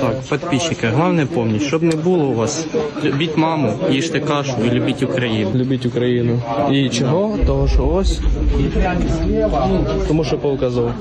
Так, подписчики, головне пам'ять, щоб не було у вас, любіть маму, їжте кашу і любіть Україну. Любіть Україну. І чого? Того, що ось. Тому що показав.